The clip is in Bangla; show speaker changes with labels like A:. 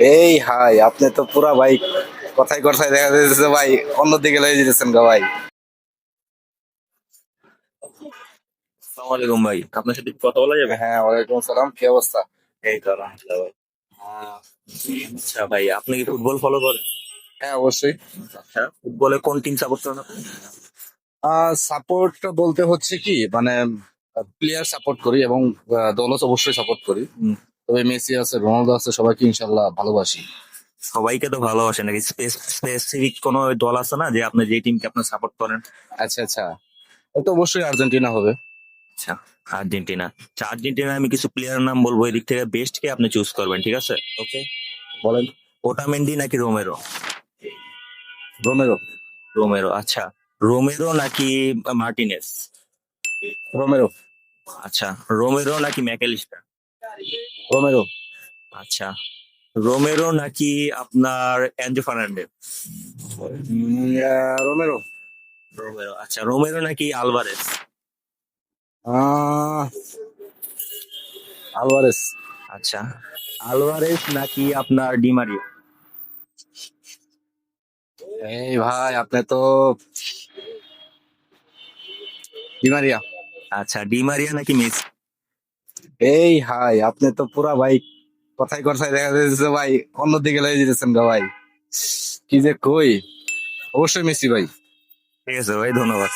A: এই হাই আপনি তো পুরা ভাই কথাই কথাই দেখা যাচ্ছে ভাই অন্যদিকে লয়ে যেতেছেন গা ভাই।
B: আসসালামু আলাইকুম ভাই আপনার সাথে কথা বলা যাবে?
A: হ্যাঁ ওয়ালাইকুম আসসালাম কি অবস্থা?
B: এই তো আলহামদুলিল্লাহ ভাই। আচ্ছা ভাই আপনি কি ফুটবল ফলো করেন?
A: হ্যাঁ অবশ্যই।
B: আচ্ছা ফুটবলে কোন টিম সাপোর্ট করেন?
A: সাপোর্ট বলতে হচ্ছে কি মানে প্লেয়ার সাপোর্ট করি এবং দলও অবশ্যই সাপোর্ট করি। তবে মেসি আছে রোনালদো আছে সবাইকে ইনশাল্লাহ ভালোবাসি।
B: সবাইকে তো ভালোবাসে নাকি? স্পেসিফিক কোন দল আছে না যে আপনি যে টিমকে আপনি সাপোর্ট করেন?
A: আচ্ছা আচ্ছা। তো অবশ্যই আর্জেন্টিনা হবে।
B: আচ্ছা আর্জেন্টিনা। আচ্ছা আর্জেন্টিনা আমি কিছু প্লেয়ারের নাম বলব এদিক থেকে বেস্ট কে আপনি চুজ করবেন ঠিক আছে? ওকে
A: বলেন।
B: ওটামেন্ডি নাকি রোমেরো
A: রোমেরো
B: রোমেরো আচ্ছা। রোমেরো নাকি মার্টিনেস
A: রোমেরো
B: আচ্ছা রোমেরো নাকি ম্যাকেলিস্টার
A: রোমেরো।
B: আচ্ছা। রোমেরো নাকি আপনার অ্যান্ড্রু ফার্নান্ডেজ
A: রোমেরো।
B: রোমেরো আচ্ছা। রোমেরো নাকি আলভারেস?
A: আহ, আলভারেস।
B: আচ্ছা। আলভারেস নাকি আপনার ডিমারিও
A: এই ভাই আপনি তো ডিমারিয়া
B: আচ্ছা ডিমারিয়া নাকি মেসি?
A: এই হাই, আপনি তো পুরা ভাই কথাই কথাই দেখা যাচ্ছে ভাই, অন্যদিকে লয়ে যেতেছেন গা ভাই। কি যে কই? অবশ্যই মেসি ভাই।
B: ঠিক আছে ভাই, ধন্যবাদ।